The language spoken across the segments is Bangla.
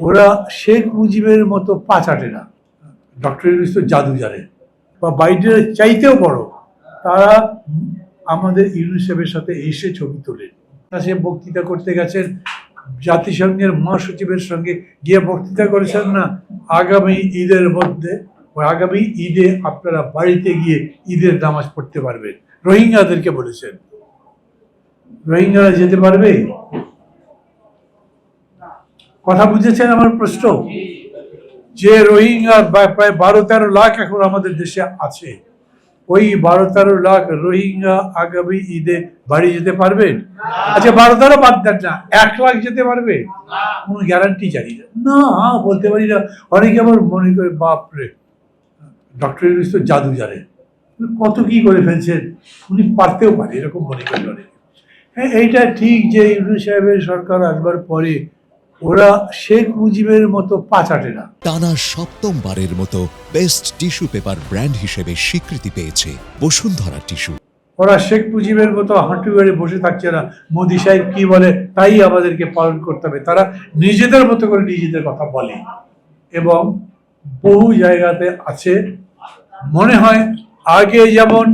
ওরা শেখ মুজিবের মতো পা চাটে না। ডক্টর জাদু জানে। বা বাইডেনের চাইতেও বড়। তারা আমাদের ইউনিসেফের সাথে এসে ছবি তোলেন। সে বক্তৃতা করতে গেছেন। জাতিসংঘের মহাসচিবের সঙ্গে গিয়ে বক্তৃতা করেছেন না। আগামী ঈদের মধ্যে আগামী ঈদে আপনারা বাড়িতে গিয়ে ঈদের নামাজ পড়তে পারবেন। রোহিঙ্গাদেরকে বলেছেন। রোহিঙ্গারা যেতে পারবে? কথা বুঝেছেন আমার প্রশ্ন? যে রোহিঙ্গা প্রায় বারো তেরো লাখ এখন আমাদের দেশে আছে, ওই বারো তেরো লাখ রোহিঙ্গা আগামী ঈদে বাড়ি যেতে পারবেন আচ্ছা বারো তেরো বাদ দেন না, এক লাখ যেতে পারবে? কোনো গ্যারান্টি জানি না। না, বলতে পারি না। অনেকে আমার মনে করে, বাপরে ডক্টর ইউনুস তো জাদু জানে। কত কি করে ফেলছেন? উনি পারতেও পারে, এরকম মনে করেন অনেকে। হ্যাঁ এইটা ঠিক যে ইউনুস সাহেবের সরকার আসবার পরে ওরা শেখ মুজিবের মতো পা চাটে না। টানা সপ্তমবারের মতো বেস্ট টিস্যু পেপার ব্র্যান্ড হিসেবে স্বীকৃতি পেয়েছে বসুন্ধরা টিস্যু। ওরা শেখ মুজিবের মতো হাঁটু গেড়ে বসে থাকছে না। মোদি সাহেব কি বলে তাই আমাদেরকে পালন করতে হবে। তারা নিজেদের মতো করে নিজেদের কথা বলে। এবং বহু জায়গাতে আছে মনে হয় আগে যেমন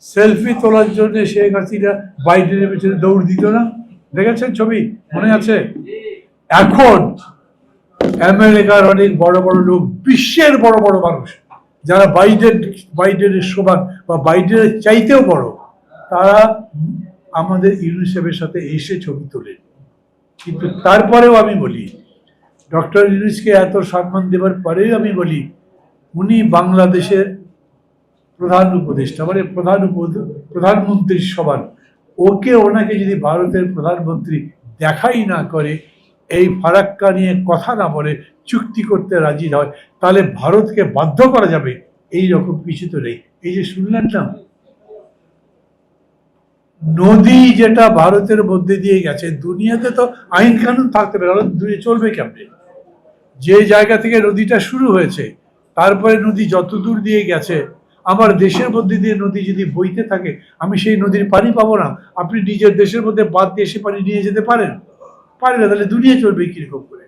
সেলফি তোলার জন্য শেখ হাসিনা বাইডেনের পেছনে দৌড় দিত না দেখেছেন ছবি? মনে আছে? এখন আমেরিকার অনেক বড় বড় লোক, বিশ্বের বড় বড় মানুষ, যারা বাইডেন, বাইডেনের সমান বা বাইডেনের চাইতেও বড়, তারা আমাদের ইউনিসেফের সাথে এসে ছবি তোলেন। কিন্তু তারপরেও আমি বলি, ডক্টর ইউনিসকে এত সম্মান দেওয়ার পরেও আমি বলি, উনি বাংলাদেশের প্রধান উপদেষ্টা মানে প্রধান প্রধানমন্ত্রীর সমান। ওকে ওনাকে যদি ভারতের প্রধানমন্ত্রী দেখাই না করে, এই ফারাক্কা নিয়ে কথা না বলে চুক্তি করতে রাজি হয় তাহলে ভারতকে বাধ্য করা যাবে। এই রকম কিছু তো নেই। এই যে শুনলেন না? নদী যেটা ভারতের মধ্যে দিয়ে গেছে, দুনিয়াতে তো আইন কানুন থাকতে পারে দূরে চলবে কেমনে? যে জায়গা থেকে নদীটা শুরু হয়েছে, তারপরে নদী যত দূর দিয়ে গেছে আমার দেশের মধ্যে দিয়ে নদী যদি বইতে থাকে, আমি সেই নদীর পানি পাবো না। আপনি নিজের দেশের মধ্যে বাদ দিয়ে সে পানি নিয়ে যেতে পারেন? পারে না, তাহলে দুনিয়া চলবে কীরকম করে?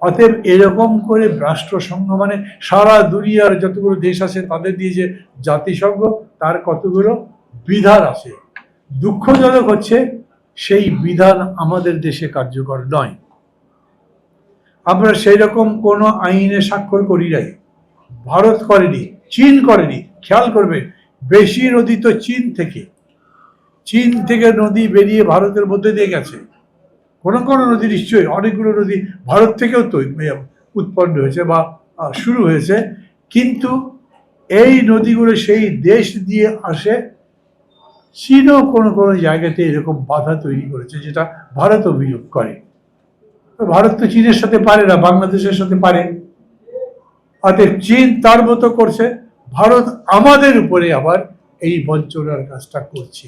অতএব এরকম করে রাষ্ট্রসংঘ মানে সারা দুনিয়ার যতগুলো দেশ আছে, তাদের দিয়ে যে জাতিসংঘ, তার কতগুলো বিধান আছে। দুঃখজনক হচ্ছে, সেই বিধান আমাদের দেশে কার্যকর নয়। আমরা সেই রকম কোনো আইনে স্বাক্ষর করি নাই। ভারত করেনি। চীন করেনি, খেয়াল করবে, বেশি নদী তো চীন থেকে। চীন থেকে নদী বেরিয়ে ভারতের মধ্যে দিয়ে গেছে। কোনো কোনো নদী নিশ্চয়ই, অনেকগুলো নদী ভারত থেকেও তো উৎপন্ন হয়েছে বা শুরু হয়েছে। কিন্তু এই নদীগুলো সেই দেশ দিয়ে আসে, চীনও কোনো কোনো জায়গাতে এরকম বাধা তৈরি করেছে, যেটা ভারত অভিযোগ করে। ভারত তো চীনের সাথে পারে না, বাংলাদেশের সাথে পারে। অতএব চীন তার মতো করছে ভারত আমাদের উপরে আবার এই বঞ্চনার কাজটা করছে।